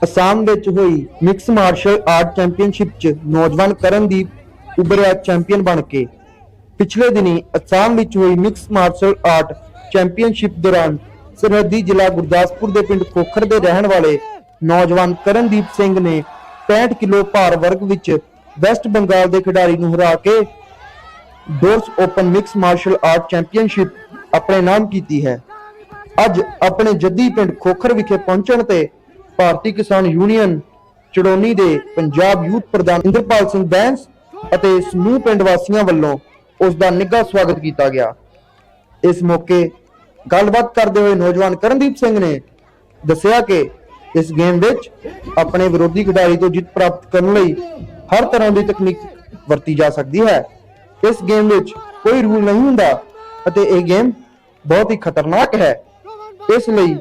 ਅਸਾਮ ਵਿੱਚ ਹੋਈ mix martial art championship 'ਚ ਨੌਜਵਾਨ ਕਰਨਦੀਪ ਉਭਰਿਆ ਚੈਂਪੀਅਨ ਬਣ ਕੇ। ਪਿਛਲੇ ਦਿਨੀ ਅਸਾਮ ਵਿੱਚ ਹੋਈ ਮਿਕਸ ਮਾਰਸ਼ਲ ਆਰਟ ਚੈਂਪੀਅਨਸ਼ਿਪ ਦੌਰਾਨ ਸਰਹੱਦੀ ਜ਼ਿਲ੍ਹਾ ਗੁਰਦਾਸਪੁਰ ਦੇ ਪਿੰਡ ਖੋਖਰ ਦੇ ਰਹਿਣ ਵਾਲੇ ਨੌਜਵਾਨ ਕਰਨਦੀਪ ਸਿੰਘ ਨੇ 65 ਕਿਲੋ ਭਾਰ ਵਰਗ ਵਿੱਚ ਵੈਸਟ ਬੰਗਾਲ ਦੇ ਖਿਡਾਰੀ ਨੂੰ ਹਰਾ ਕੇ doors open mix martial art championship ਆਪਣੇ ਨਾਮ ਕੀਤੀ ਹੈ। ਅੱਜ ਆਪਣੇ ਜੱਦੀ ਪਿੰਡ ਖੋਖਰ ਵਿਖੇ ਪਹੁੰਚਣ ਤੇ ਭਾਰਤੀ ਕਿਸਾਨ ਯੂਨੀਅਨ ਚੜੋਨੀ ਦੇ ਪੰਜਾਬ ਯੂਥ ਪ੍ਰਧਾਨ ਇੰਦਰਪਾਲ ਸਿੰਘ ਬੈਂਸ ਅਤੇ ਸਮੂਹ ਪਿੰਡ ਵਾਸੀਆਂ ਵੱਲੋਂ ਉਸ ਦਾ ਨਿੱਘਾ ਸਵਾਗਤ ਕੀਤਾ ਗਿਆ। ਇਸ ਮੌਕੇ ਗੱਲਬਾਤ ਕਰਦੇ ਹੋਏ ਨੌਜਵਾਨ ਕਰਨਦੀਪ ਸਿੰਘ ਨੇ ਦੱਸਿਆ ਕਿ ਇਸ ਗੇਮ ਵਿੱਚ ਆਪਣੇ ਵਿਰੋਧੀ ਖਿਡਾਰੀ ਤੋਂ ਜਿੱਤ ਪ੍ਰਾਪਤ ਕਰਨ ਲਈ ਹਰ ਤਰ੍ਹਾਂ ਦੀ ਤਕਨੀਕ ਵਰਤੀ ਜਾ ਸਕਦੀ ਹੈ। ਇਸ ਗੇਮ ਵਿੱਚ ਕੋਈ ਰੂਲ ਨਹੀਂ ਹੁੰਦਾ ਅਤੇ ਇਹ ਗੇਮ ਬਹੁਤ ਹੀ ਖਤਰਨਾਕ ਹੈ। ਇਸ ਲਈ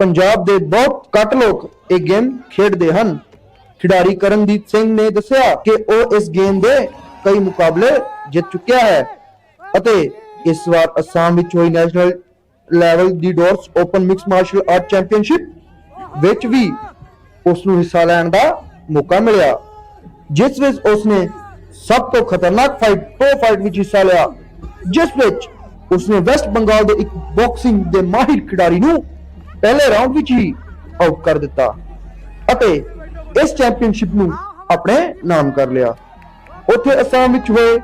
ਪੰਜਾਬ ਦੇ ਬਹੁਤ ਘੱਟ ਲੋਕ ਇਹ ਗੇਮ ਖੇਡਦੇ ਹਨ। ਖਿਡਾਰੀ ਕਰਨਦੀਪ ਸਿੰਘ ਨੇ ਦੱਸਿਆ ਕਿ ਉਹ ਇਸ ਗੇਮ ਦੇ ਕਈ ਮੁਕਾਬਲੇ ਜਿੱਤ ਚੁੱਕਿਆ ਹੈ ਅਤੇ ਇਸ ਵਾਰ ਅਸਾਮ ਵਿੱਚ ਹੋਈ ਨੈਸ਼ਨਲ ਲੈਵਲ ਦੀ doors open mix martial art championship ਵਿੱਚ ਵੀ ਉਸ ਨੂੰ ਹਿੱਸਾ ਲੈਣ ਦਾ ਮੌਕਾ ਮਿਲਿਆ, ਜਿਸ ਵਿੱਚ ਉਸ ਨੇ ਸਭ ਤੋਂ ਖਤਰਨਾਕ ਫਾਈਟ ਪ੍ਰੋ ਫਾਈਟ ਵਿੱਚ ਹਿੱਸਾ ਲਿਆ, ਜਿਸ ਵਿੱਚ ਉਸਨੇ ਵੈਸਟ ਬੰਗਾਲ ਦੇ ਇੱਕ ਬਾਕਸਿੰਗ ਦੇ ਮਾਹਿਰ ਖਿਡਾਰੀ ਨੂੰ ਪਹਿਲੇ ਰਾਊਂਡ ਵਿੱਚ ਹੀ ਆਊਟ ਕਰ ਦਿੱਤਾ ਅਤੇ ਇਸ ਚੈਂਪੀਅਨਸ਼ਿਪ ਨੂੰ ਆਪਣੇ ਨਾਮ ਕਰ ਲਿਆ। ਉੱਥੇ ਅਸਾਮ ਵਿੱਚ ਹੋਏ।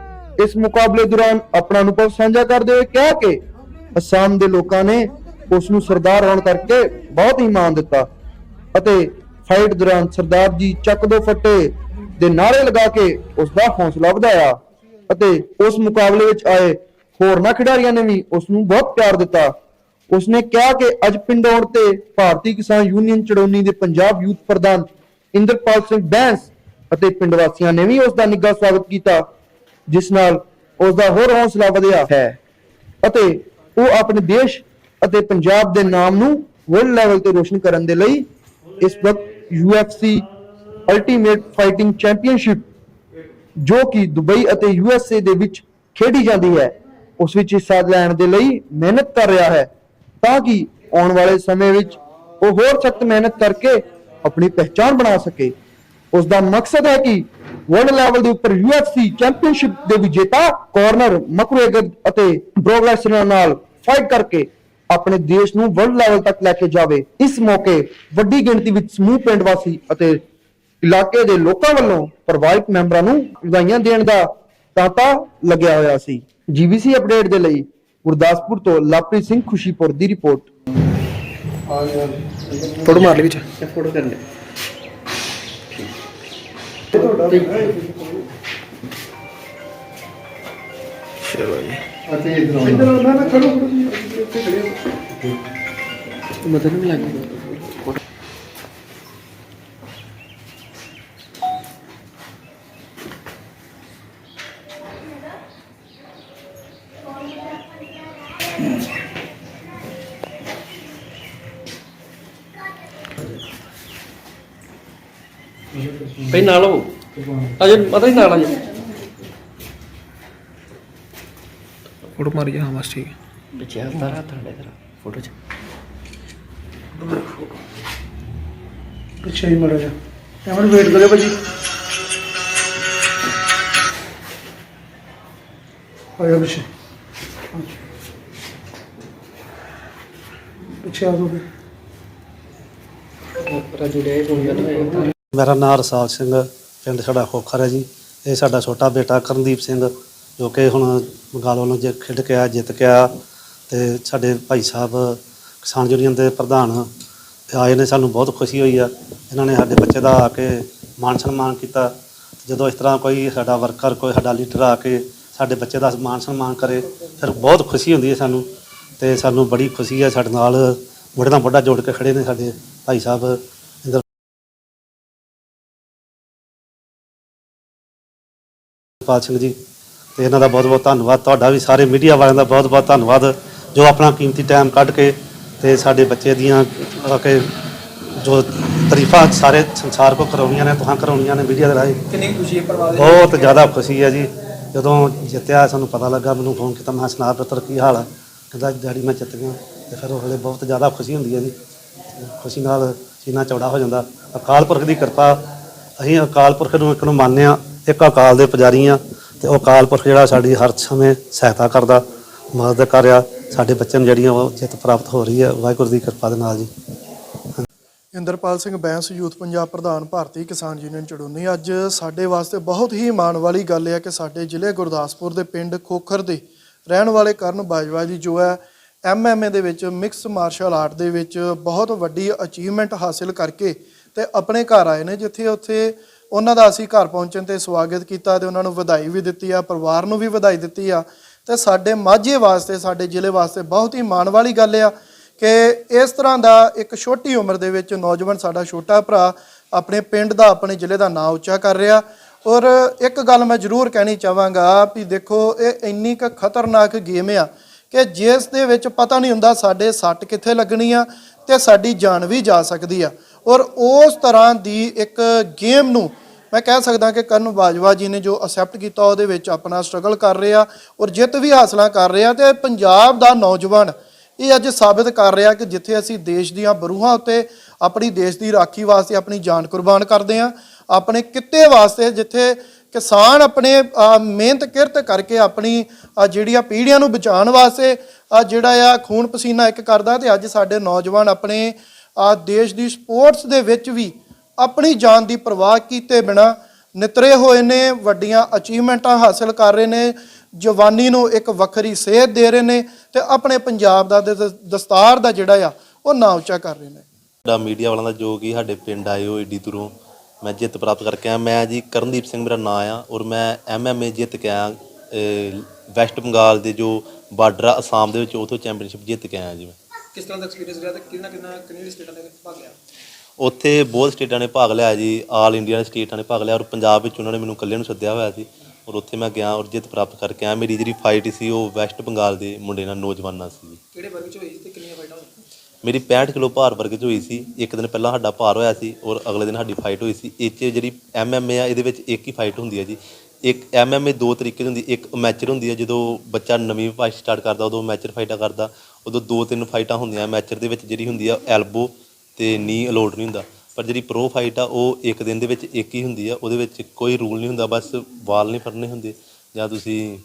ਇਸ ਮੁਕਾਬਲੇ ਦੌਰਾਨ ਆਪਣਾ ਅਨੁਭਵ ਸਾਂਝਾ ਕਰਦੇ ਹੋਏ ਕਿਹਾ ਕਿ ਅਸਾਮ ਦੇ ਲੋਕਾਂ ਨੇ ਉਸ ਨੂੰ ਸਰਦਾਰ ਹੋਣ ਕਰਕੇ ਬਹੁਤ ਹੀ ਮਾਣ ਦਿੱਤਾ ਅਤੇ ਫਾਈਟ ਦੌਰਾਨ ਸਰਦਾਰ ਜੀ ਚੱਕ ਦੋ ਫੱਟੇ ਦੇ ਨਾਰੇ ਲਗਾ ਕੇ ਉਸ ਦਾ ਹੌਸਲਾ ਵਧਾਇਆ ਅਤੇ ਉਸ ਮੁਕਾਬਲੇ ਵਿੱਚ ਆਏ ਹੋਰਨਾਂ ਖਿਡਾਰੀਆਂ ਨੇ ਵੀ ਉਸ ਨੂੰ ਬਹੁਤ ਪਿਆਰ ਦਿੱਤਾ। ਉਸਨੇ ਕਿਹਾ ਕਿ ਅੱਜ ਪਿੰਡ ਆਉਣ ਤੇ ਭਾਰਤੀ ਕਿਸਾਨ ਯੂਨੀਅਨ ਚੜੋਨੀ ਦੇ ਪੰਜਾਬ ਯੂਥ ਪ੍ਰਧਾਨ ਇੰਦਰਪਾਲ ਸਿੰਘ ਬੈਂਸ ਅਤੇ ਪਿੰਡ ਵਾਸੀਆਂ ਨੇ ਵੀ ਉਸ ਦਾ ਨਿੱਘਾ ਸਵਾਗਤ ਕੀਤਾ, ਜਿਸ ਨਾਲ ਉਸ ਦਾ ਹੋਰ ਹੌਸਲਾ ਵਧਿਆ ਹੈ ਅਤੇ ਉਹ ਆਪਣੇ ਦੇਸ਼ ਅਤੇ ਪੰਜਾਬ ਦੇ ਨਾਮ ਨੂੰ ਵਰਲਡ ਲੈਵਲ ਤੇ ਰੋਸ਼ਨ ਕਰਨ ਦੇ ਲਈ ਇਸ ਵਕਤ UFC ਅਲਟੀਮੇਟ ਫਾਈਟਿੰਗ ਚੈਂਪੀਅਨਸ਼ਿਪ ਜੋ ਕਿ ਦੁਬਈ ਅਤੇ ਯੂਐਸਏ ਦੇ ਵਿੱਚ ਖੇਡੀ ਜਾਂਦੀ ਹੈ, ਉਸ ਵਿੱਚ ਹਿੱਸਾ ਲੈਣ ਦੇ ਲਈ ਮਿਹਨਤ ਕਰ ਰਿਹਾ ਹੈ। ਤਾਂ ਕਿ ਆਉਣ ਵਾਲੇ ਸਮੇਂ ਵਿੱਚ ਉਹ ਹੋਰ ਸਖਤ ਮਿਹਨਤ ਕਰਕੇ ਆਪਣੀ ਪਹਿਚਾਣ ਬਣਾ ਸਕੇ। ਉਸ ਦਾ ਮਕਸਦ ਹੈ ਕਿ ਵਰਲਡ ਲੈਵਲ ਦੇ ਉੱਪਰ UFC ਚੈਂਪੀਅਨਸ਼ਿਪ ਦੇ ਵਿਜੇਤਾ ਕਾਰਨਰ ਮਕਰੂਏਗਰ ਅਤੇ ਬ੍ਰੌਕ ਨਾਲ ਫਾਈਟ ਕਰਕੇ ਆਪਣੇ ਦੇਸ਼ ਨੂੰ ਵਰਲਡ ਲੈਵਲ ਤੱਕ ਲੈ ਕੇ ਜਾਵੇ। ਇਸ ਮੌਕੇ ਵੱਡੀ ਗਿਣਤੀ ਵਿੱਚ ਸਮੂਹ ਪਿੰਡ ਵਾਸੀ ਅਤੇ ਇਲਾਕੇ ਦੇ ਲੋਕਾਂ ਵੱਲੋਂ ਪਰਿਵਾਰਕ ਮੈਂਬਰਾਂ ਨੂੰ ਵਧਾਈਆਂ ਦੇਣ ਦਾ ਤਾਂਤਾ ਲੱਗਿਆ ਹੋਇਆ ਸੀ। ਜੀਬੀਸੀ ਅਪਡੇਟ ਦੇ ਲਈ ਗੁਰਦਾਸਪੁਰ ਤੋਂ ਲਵਪ੍ਰੀਤ ਸਿੰਘ ਖੁਸ਼ੀਪੁਰ ਦੀ ਰਿਪੋਰਟ। ਫੋਟੋ ਮਾਰ ਲਈ ਵਿੱਚ। ਫੋਟੋ ਕਰ ਲੈ ਚਲੋ ਜੀ। ਅਤੇ ਇਧਰ ਨਾ ਨਾ ਖੜੋ ਖੜੋ ਇੱਥੇ ਖੜੇ ਭਈ ਨਾਲ ਹੋ ਅਜੇ ਪਤਾ ਹੀ ਨਾਲ ਆ ਜੀ ਫੋਟੋ ਮਾਰ ਜਾ ਹਾਂ ਬਸ ਠੀਕ ਹੈ। ਪਿੱਛੇ ਹੱਥਾ ਰਾ ਤੁਹਾਡੇ ਤੇਰਾ ਫੋਟੋ ਚ। ਪਿੱਛੇ ਹੀ ਮੜਾ ਜਾ ਐਵੇਂ ਵੇਟ ਕਰਿਓ ਭਾਜੀ। ਆਇਆ ਪਿੱਛੇ। ਪਿੱਛੇ ਆ ਜਾਓ। ਫਿਰ। ਰਾਜੂ ਡੇ ਕੋਲ ਜਾਂਦਾ ਮੇਰਾ ਨਾਮ ਰਸਾਲ ਸਿੰਘ ਪਿੰਡ ਸਾਡਾ ਖੋਖਰ ਹੈ ਜੀ। ਇਹ ਸਾਡਾ ਛੋਟਾ ਬੇਟਾ ਕਰਨਦੀਪ ਸਿੰਘ, ਜੋ ਕਿ ਹੁਣ ਬੰਗਾਲ ਵੱਲੋਂ ਜੇ ਖੇਡ ਕੇ ਆਇਆ ਜਿੱਤ ਕੇ ਆਇਆ ਤੇ ਸਾਡੇ ਭਾਈ ਸਾਹਿਬ ਕਿਸਾਨ ਯੂਨੀਅਨ ਦੇ ਪ੍ਰਧਾਨ ਆਏ ਨੇ, ਸਾਨੂੰ ਬਹੁਤ ਖੁਸ਼ੀ ਹੋਈ ਆ। ਇਹਨਾਂ ਨੇ ਸਾਡੇ ਬੱਚੇ ਦਾ ਆ ਕੇ ਮਾਨ ਸਨਮਾਨ ਕੀਤਾ। ਜਦੋਂ ਇਸ ਤਰ੍ਹਾਂ ਕੋਈ ਸਾਡਾ ਵਰਕਰ, ਕੋਈ ਸਾਡਾ ਲੀਡਰ ਆ ਕੇ ਸਾਡੇ ਬੱਚੇ ਦਾ ਮਾਨ ਸਨਮਾਨ ਕਰੇ, ਫਿਰ ਬਹੁਤ ਖੁਸ਼ੀ ਹੁੰਦੀ ਹੈ ਸਾਨੂੰ ਤੇ ਸਾਨੂੰ ਬੜੀ ਖੁਸ਼ੀ ਹੈ ਸਾਡੇ ਨਾਲ ਮੋਢੇ ਨਾਲ ਮੋਢਾ ਜੋੜ ਕੇ ਖੜੇ ਨੇ ਸਾਡੇ ਭਾਈ ਸਾਹਿਬ। ਪਾਲ ਸਿੰਘ ਜੀ ਤੇ ਇਹਨਾਂ ਦਾ ਬਹੁਤ ਬਹੁਤ ਧੰਨਵਾਦ। ਤੁਹਾਡਾ ਵੀ ਸਾਰੇ ਮੀਡੀਆ ਵਾਲਿਆਂ ਦਾ ਬਹੁਤ ਬਹੁਤ ਧੰਨਵਾਦ ਜੋ ਆਪਣਾ ਕੀਮਤੀ ਟਾਈਮ ਕੱਢ ਕੇ ਤੇ ਸਾਡੇ ਬੱਚੇ ਦੀਆਂ ਆ ਕੇ ਜੋ ਤਾਰੀਫਾਂ ਸਾਰੇ ਸੰਸਾਰ ਕੋ ਕਰਾਉਣੀਆਂ ਨੇ ਤੁਹਾਂ ਕਰਾਉਣੀਆਂ ਨੇ ਮੀਡੀਆ ਦੇ ਰਾਹੀਂ। ਕਿੰਨੀ ਖੁਸ਼ੀ ਹੈ ਪਰਿਵਾਰ ਦੇ ਬਹੁਤ ਜ਼ਿਆਦਾ ਖੁਸ਼ੀ ਹੈ ਜੀ। ਜਦੋਂ ਜਿੱਤਿਆ ਸਾਨੂੰ ਪਤਾ ਲੱਗਾ ਮੈਨੂੰ ਫੋਨ ਕੀਤਾ ਮੈਂ ਸੁਣਾ ਪੁੱਤਰ ਕੀ ਹਾਲ ਹੈ ਕਹਿੰਦਾ ਡੈਡੀ ਮੈਂ ਜਿੱਤ ਗਿਆ। ਤੇ ਫਿਰ ਉਹ ਵੇਲੇ ਬਹੁਤ ਜ਼ਿਆਦਾ ਖੁਸ਼ੀ ਹੁੰਦੀ ਹੈ ਜੀ। ਖੁਸ਼ੀ ਨਾਲ ਸੀਨਾ ਚੌੜਾ ਹੋ ਜਾਂਦਾ। ਅਕਾਲ ਪੁਰਖ ਦੀ ਕਿਰਪਾ ਅਸੀਂ ਅਕਾਲ ਪੁਰਖ ਨੂੰ ਇੱਕ ਨੂੰ ਮੰਨਦੇ ਹਾਂ। ਇੱਕ ਅਕਾਲ ਦੇ ਪੁਜਾਰੀ ਹਾਂ ਤੇ ਉਹ ਅਕਾਲ ਪੁਰਖ ਜਿਹੜਾ ਸਾਡੀ ਹਰ ਸਮੇਂ ਸਹਾਇਤਾ ਕਰਦਾ, ਮਦਦ ਕਰ ਰਿਹਾ, ਸਾਡੇ ਬੱਚਿਆਂ ਨੂੰ ਜਿਹੜੀਆਂ ਉਹ ਜਿੱਤ ਪ੍ਰਾਪਤ ਹੋ ਰਹੀ ਹੈ ਵਾਹਿਗੁਰੂ ਦੀ ਕਿਰਪਾ ਦੇ ਨਾਲ ਜੀ। ਇੰਦਰਪਾਲ ਸਿੰਘ ਬੈਂਸ, ਯੂਥ ਪੰਜਾਬ ਪ੍ਰਧਾਨ ਭਾਰਤੀ ਕਿਸਾਨ ਯੂਨੀਅਨ ਚੜੂਨੀ, ਅੱਜ ਸਾਡੇ ਵਾਸਤੇ ਬਹੁਤ ਹੀ ਮਾਣ ਵਾਲੀ ਗੱਲ ਹੈ ਕਿ ਸਾਡੇ ਜ਼ਿਲ੍ਹੇ ਗੁਰਦਾਸਪੁਰ ਦੇ ਪਿੰਡ ਖੋਖਰ ਦੇ ਰਹਿਣ ਵਾਲੇ ਕਰਨ ਬਾਜਵਾ ਜੀ, ਜੋ ਹੈ ਐਮਐਮਏ ਦੇ ਵਿੱਚ ਮਿਕਸ ਮਾਰਸ਼ਲ ਆਰਟ ਦੇ ਵਿੱਚ ਬਹੁਤ ਵੱਡੀ ਅਚੀਵਮੈਂਟ ਹਾਸਿਲ ਕਰਕੇ ਤੇ ਆਪਣੇ ਘਰ ਆਏ ਨੇ, ਜਿੱਥੇ ਉੱਥੇ ਉਹਨਾਂ ਦਾ ਅਸੀਂ ਘਰ ਪਹੁੰਚਣ ਤੇ ਸਵਾਗਤ ਕੀਤਾ ਤੇ ਉਹਨਾਂ ਨੂੰ ਵਧਾਈ ਵੀ ਦਿੱਤੀ ਆ, ਪਰਿਵਾਰ ਨੂੰ ਵੀ ਵਧਾਈ ਦਿੱਤੀ ਆ। ਤੇ ਸਾਡੇ ਮਾਝੇ ਵਾਸਤੇ, ਸਾਡੇ ਜ਼ਿਲ੍ਹੇ ਵਾਸਤੇ ਬਹੁਤ ਹੀ ਮਾਣ ਵਾਲੀ ਗੱਲ ਆ ਕਿ ਇਸ ਤਰ੍ਹਾਂ ਦਾ ਇੱਕ ਛੋਟੀ ਉਮਰ ਦੇ ਵਿੱਚ ਨੌਜਵਾਨ ਸਾਡਾ ਛੋਟਾ ਭਰਾ ਆਪਣੇ ਪਿੰਡ ਦਾ, ਆਪਣੇ ਜ਼ਿਲ੍ਹੇ ਦਾ ਨਾਂ ਉੱਚਾ ਕਰ ਰਿਹਾ। ਔਰ ਇੱਕ ਗੱਲ ਮੈਂ ਜ਼ਰੂਰ ਕਹਿਣੀ ਚਾਹਾਂਗਾ ਵੀ ਦੇਖੋ, ਇਹ ਇੰਨੀ ਕੁ ਖਤਰਨਾਕ ਗੇਮ ਆ ਕਿ ਜਿਸ ਦੇ ਵਿੱਚ ਪਤਾ ਨਹੀਂ ਹੁੰਦਾ ਸਾਡੇ ਸੱਟ ਕਿੱਥੇ ਲੱਗਣੀ ਆ ਤੇ ਸਾਡੀ ਜਾਨ ਵੀ ਜਾ ਸਕਦੀ ਆ। ਔਰ ਉਸ ਤਰ੍ਹਾਂ ਦੀ ਇੱਕ ਗੇਮ ਨੂੰ ਮੈਂ ਕਹਿ ਸਕਦਾ ਕਿ ਕਰਨ ਬਾਜਵਾ ਜੀ ਨੇ ਜੋ ਅਸੈਪਟ ਕੀਤਾ ਉਹਦੇ ਵਿੱਚ ਆਪਣਾ ਸਟਰਗਲ ਕਰ ਰਿਹਾ ਔਰ ਜਿੱਤ ਵੀ ਹਾਸਲਾਂ ਕਰ ਰਿਹਾ ਤੇ ਪੰਜਾਬ ਦਾ ਨੌਜਵਾਨ ਇਹ ਅੱਜ ਸਾਬਿਤ ਕਰ ਰਿਹਾ ਕਿ ਜਿੱਥੇ ਅਸੀਂ ਦੇਸ਼ ਦੀਆਂ ਬਰੂਹਾਂ ਉੱਤੇ ਆਪਣੀ ਦੇਸ਼ ਦੀ ਰਾਖੀ ਵਾਸਤੇ ਆਪਣੀ ਜਾਨ ਕੁਰਬਾਨ ਕਰਦੇ ਹਾਂ ਆਪਣੇ ਕਿੱਤੇ ਵਾਸਤੇ ਜਿੱਥੇ ਕਿਸਾਨ ਆਪਣੇ ਮਿਹਨਤ ਕਿਰਤ ਕਰਕੇ ਆਪਣੀ ਅਹ, ਜਿਹੜੀਆਂ ਪੀੜ੍ਹੀਆਂ ਨੂੰ ਬਚਾਉਣ ਵਾਸਤੇ ਜਿਹੜਾ ਆ ਖੂਨ ਪਸੀਨਾ ਇੱਕ ਕਰਦਾ ਤੇ ਅੱਜ ਸਾਡੇ ਨੌਜਵਾਨ ਆਪਣੇ ਆ ਦੇਸ਼ ਦੀ ਸਪੋਰਟਸ ਦੇ ਵਿੱਚ ਵੀ ਆਪਣੀ ਜਾਨ ਦੀ ਪਰਵਾਹ ਕੀਤੇ ਬਿਨਾ ਨਿਤਰੇ ਹੋਏ ਨੇ, ਵੱਡੀਆਂ ਅਚੀਵਮੈਂਟਾਂ ਹਾਸਲ ਕਰ ਰਹੇ ਨੇ, ਜਵਾਨੀ ਨੂੰ ਇੱਕ ਵੱਖਰੀ ਸੇਧ ਦੇ ਰਹੇ ਨੇ ਤੇ ਆਪਣੇ ਪੰਜਾਬ ਦਾ ਦ- ਦਸਤਾਰ ਦਾ ਜਿਹੜਾ ਆ, ਉਹ ਨਾਂ ਉੱਚਾ ਕਰ ਰਹੇ ਨੇ। ਸਾਡਾ ਮੀਡੀਆ ਵਾਲਿਆਂ ਦਾ ਜੋ ਕਿ ਸਾਡੇ ਪਿੰਡ ਆਏ ਹੋ ਏਡੀ ਦੂਰੋਂ, ਮੈਂ ਜਿੱਤ ਪ੍ਰਾਪਤ ਕਰਕੇ ਆਇਆ। ਮੈਂ ਜੀ ਕਰਨਦੀਪ ਸਿੰਘ ਮੇਰਾ ਨਾਂ ਆ ਔਰ ਮੈਂ ਐਮਐਮਏ ਜਿੱਤ ਕੇ ਆਇਆ ਵੈਸਟ ਬੰਗਾਲ ਦੇ ਜੋ ਬਾਰਡਰ ਆ, ਅਸਾਮ ਦੇ ਵਿੱਚ, ਉਥੋਂ ਚੈਂਪੀਅਨਸ਼ਿਪ ਜਿੱਤ ਕੇ ਆਇਆ ਜੀ ਮੈਂ। ਕਿਸ ਤਰ੍ਹਾਂ ਦਾ ਐਕਸਪੀਰੀਅੰਸ ਰਿਹਾ ਤੇ ਕਿੰਨਾ ਕਿੰਨਾ ਕਿੰਨੀ ਸਟੇਟਾਂ ਵਿੱਚ ਭਾਗ ਲਿਆ? ਉੱਥੇ ਬਹੁਤ ਸਟੇਟਾਂ ਨੇ ਭਾਗ ਲਿਆ ਜੀ ਆਲ ਇੰਡੀਆ ਦੇ ਸਟੇਟਾਂ ਨੇ ਭਾਗ ਲਿਆ ਔਰ ਪੰਜਾਬ ਵਿੱਚ ਉਹਨਾਂ ਨੇ ਮੈਨੂੰ ਇਕੱਲੇ ਨੂੰ ਸੱਦਿਆ ਹੋਇਆ ਸੀ ਔਰ ਉੱਥੇ ਮੈਂ ਗਿਆ ਔਰ ਜਿੱਤ ਪ੍ਰਾਪਤ ਕਰਕੇ ਆਇਆ। ਮੇਰੀ ਜਿਹੜੀ ਫਾਈਟ ਸੀ ਉਹ ਵੈਸਟ ਬੰਗਾਲ ਦੇ ਮੁੰਡੇ ਨਾਲ ਨੌਜਵਾਨਾਂ ਸੀ। ਕਿਹੜੇ ਵਰਗ ਚ ਹੋਈ ਸੀ ਤੇ ਕਿੰਨੀਆਂ ਫਾਈਟਾਂ ਹੋਈਆਂ? ਮੇਰੀ 65 ਕਿਲੋ ਭਾਰ ਵਰਗ 'ਚ ਹੋਈ ਸੀ। ਇੱਕ ਦਿਨ ਪਹਿਲਾਂ ਸਾਡਾ ਭਾਰ ਹੋਇਆ ਸੀ ਔਰ ਅਗਲੇ ਦਿਨ ਸਾਡੀ ਫਾਈਟ ਹੋਈ ਸੀ। ਇਹ 'ਚ ਜਿਹੜੀ ਐਮਐਮਏ ਆ ਇਹਦੇ ਵਿੱਚ ਇੱਕ ਹੀ ਫਾਈਟ ਹੁੰਦੀ ਹੈ ਜੀ। ਇੱਕ ਐਮਐਮਏ ਦੋ ਤਰੀਕੇ ਦੀ ਹੁੰਦੀ ਇੱਕ ਮੈਚਰ ਹੁੰਦੀ ਹੈ ਜਦੋਂ ਬੱਚਾ ਨਵੀਂ ਫਾਈਟ ਸਟਾਰਟ ਕਰਦਾ ਉਦੋਂ ਮੈਚਰ ਫਾਈਟਾਂ ਕਰਦਾ। ਉਦੋਂ ਦੋ ਤਿੰਨ ਫਾਈਟਾਂ ਹੁੰਦੀਆਂ ਮੈਚਰ ਦੇ ਵਿੱਚ ਜਿਹੜੀ ਹੁੰਦੀ ਆ ਐਲਬੋ ਤੇ ਨੀ ਅਲੋਟ ਨਹੀਂ ਹੁੰਦਾ। ਪਰ ਜਿਹੜੀ ਪ੍ਰੋ ਫਾਈਟ ਆ ਉਹ ਇੱਕ ਦਿਨ ਦੇ ਵਿੱਚ ਇੱਕ ਹੀ ਹੁੰਦੀ ਆ ਉਹਦੇ ਵਿੱਚ ਕੋਈ ਰੂਲ ਨਹੀਂ ਹੁੰਦਾ ਬਸ ਵਾਲ ਨਹੀਂ ਫੜਨੇ ਹੁੰਦੇ ਜਾਂ ਤੁਸੀਂ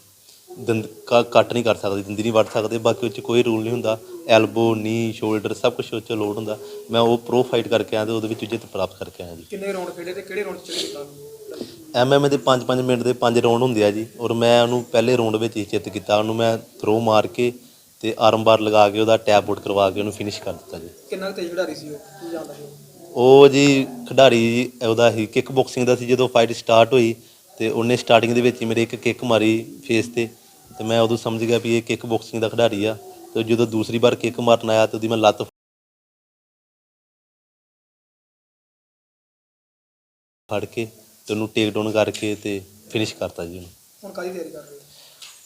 ਦੰਦ ਕ- ਕੱਟ ਨਹੀਂ ਕਰ ਸਕਦੇ ਦੰਦੀ ਨਹੀਂ ਵੱਢ ਸਕਦੇ ਬਾਕੀ ਉਹ 'ਚ ਕੋਈ ਰੂਲ ਨਹੀਂ ਹੁੰਦਾ। ਐਲਬੋ ਨੀ ਸ਼ੋਲਡਰ ਸਭ ਕੁਝ ਉਹ 'ਚ ਲੋਡ ਹੁੰਦਾ। ਮੈਂ ਉਹ ਪ੍ਰੋ ਫਾਈਟ ਕਰਕੇ ਆਇਆ ਤੇ ਉਹਦੇ ਵਿੱਚ ਜਿੱਤ ਪ੍ਰਾਪਤ ਕਰਕੇ ਆਇਆ ਜੀ। ਕਿੰਨੇ ਰਾਉਂਡ ਖੇਡੇ ਤੇ ਕਿਹੜੇ ਰਾਉਂਡ ਚ ਕੀਤਾ ਐਮਐਮਏ ਦੇ 5-5 ਮਿੰਟ ਦੇ 5 ਰਾਉਂਡ ਹੁੰਦੇ ਆ ਜੀ ਔਰ ਮੈਂ ਉਹਨੂੰ ਪਹਿਲੇ ਰਾਉਂਡ ਵਿੱਚ ਹੀ ਜਿੱਤ ਕੀਤਾ ਉਹਨੂੰ ਮੈਂ ਥਰੋ ਮਾਰ ਕੇ ਤੇ ਆਰਮ ਬਾਰ ਲਗਾ ਕੇ ਉਹਦਾ ਟੈਪ ਆਊਟ ਕਰਵਾ ਕੇ ਉਹਨੂੰ ਫਿਨਿਸ਼ ਕਰ ਦਿੱਤਾ ਜੀ। ਕਿੰਨਾ ਕੁ ਤੇਜ਼ ਖਿਡਾਰੀ ਸੀ ਉਹ? ਕੀ ਜਾਣਦਾ ਸੀ ਉਹ? ਉਹ ਜੀ ਖਿਡਾਰੀ ਉਹਦਾ ਹੀ ਕਿੱਕ ਬਾਕਸਿੰਗ ਦਾ ਸੀ ਜਦੋਂ ਫਾਈਟ ਸਟਾਰਟ ਹੋਈ ਤੇ ਉਹਨੇ ਸਟਾਰਟਿੰਗ ਦੇ ਵਿੱਚ ਹੀ ਮੇਰੇ ਇੱਕ ਕਿੱਕ ਮਾਰੀ ਫੇਸ ਤੇ ਤੇ ਮੈਂ ਉਦੋਂ ਸਮਝ ਗਿਆ ਵੀ ਇਹ ਕਿੱਕ ਬਾਕਸਿੰਗ ਦਾ ਖਿਡਾਰੀ ਆ ਤੇ ਜਦੋਂ ਦੂਸਰੀ ਵਾਰ ਕਿੱਕ ਮਾਰਨ ਆਇਆ ਤੇ ਉਹਦੀ ਮੈਂ ਲੱਤ ਫੜ ਕੇ ਤੇ ਉਹਨੂੰ ਟੇਕ ਡਾਊਨ ਕਰਕੇ ਤੇ ਫਿਨਿਸ਼ ਕਰਤਾ ਜੀ ਉਹਨੂੰ। ਹੁਣ ਕਾਹਦੀ ਤਿਆਰੀ ਕਰ ਰਹੇ ਹੋ?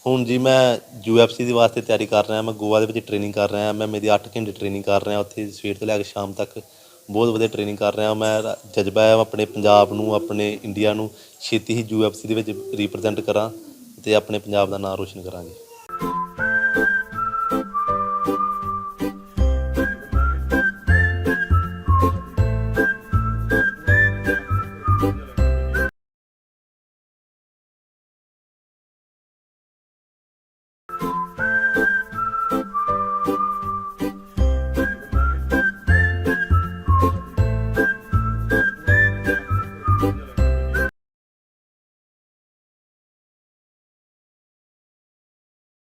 ਹੁਣ ਜੀ ਮੈਂ ਯੂਐਫਸੀ ਦੇ ਵਾਸਤੇ ਤਿਆਰੀ ਕਰ ਰਿਹਾ, ਮੈਂ ਗੋਆ ਦੇ ਵਿੱਚ ਟ੍ਰੇਨਿੰਗ ਕਰ ਰਿਹਾ, ਮੈਂ ਮੇਰੀ 8 ਘੰਟੇ ਟ੍ਰੇਨਿੰਗ ਕਰ ਰਿਹਾ, ਉੱਥੇ ਸਵੇਰ ਤੋਂ ਲੈ ਕੇ ਸ਼ਾਮ ਤੱਕ ਬਹੁਤ ਵਧੀਆ ਟ੍ਰੇਨਿੰਗ ਕਰ ਰਿਹਾ, ਮੈਂ ਜਜ਼ਬਾ ਹੈ ਆਪਣੇ ਪੰਜਾਬ ਨੂੰ, ਆਪਣੇ ਇੰਡੀਆ ਨੂੰ ਛੇਤੀ ਹੀ ਯੂਐਫਸੀ ਦੇ ਵਿੱਚ ਰਿਪਰੈਜ਼ੈਂਟ ਕਰਾਂ ਤੇ ਆਪਣੇ ਪੰਜਾਬ ਦਾ ਨਾਮ ਰੋਸ਼ਨ ਕਰਾਂਗੇ।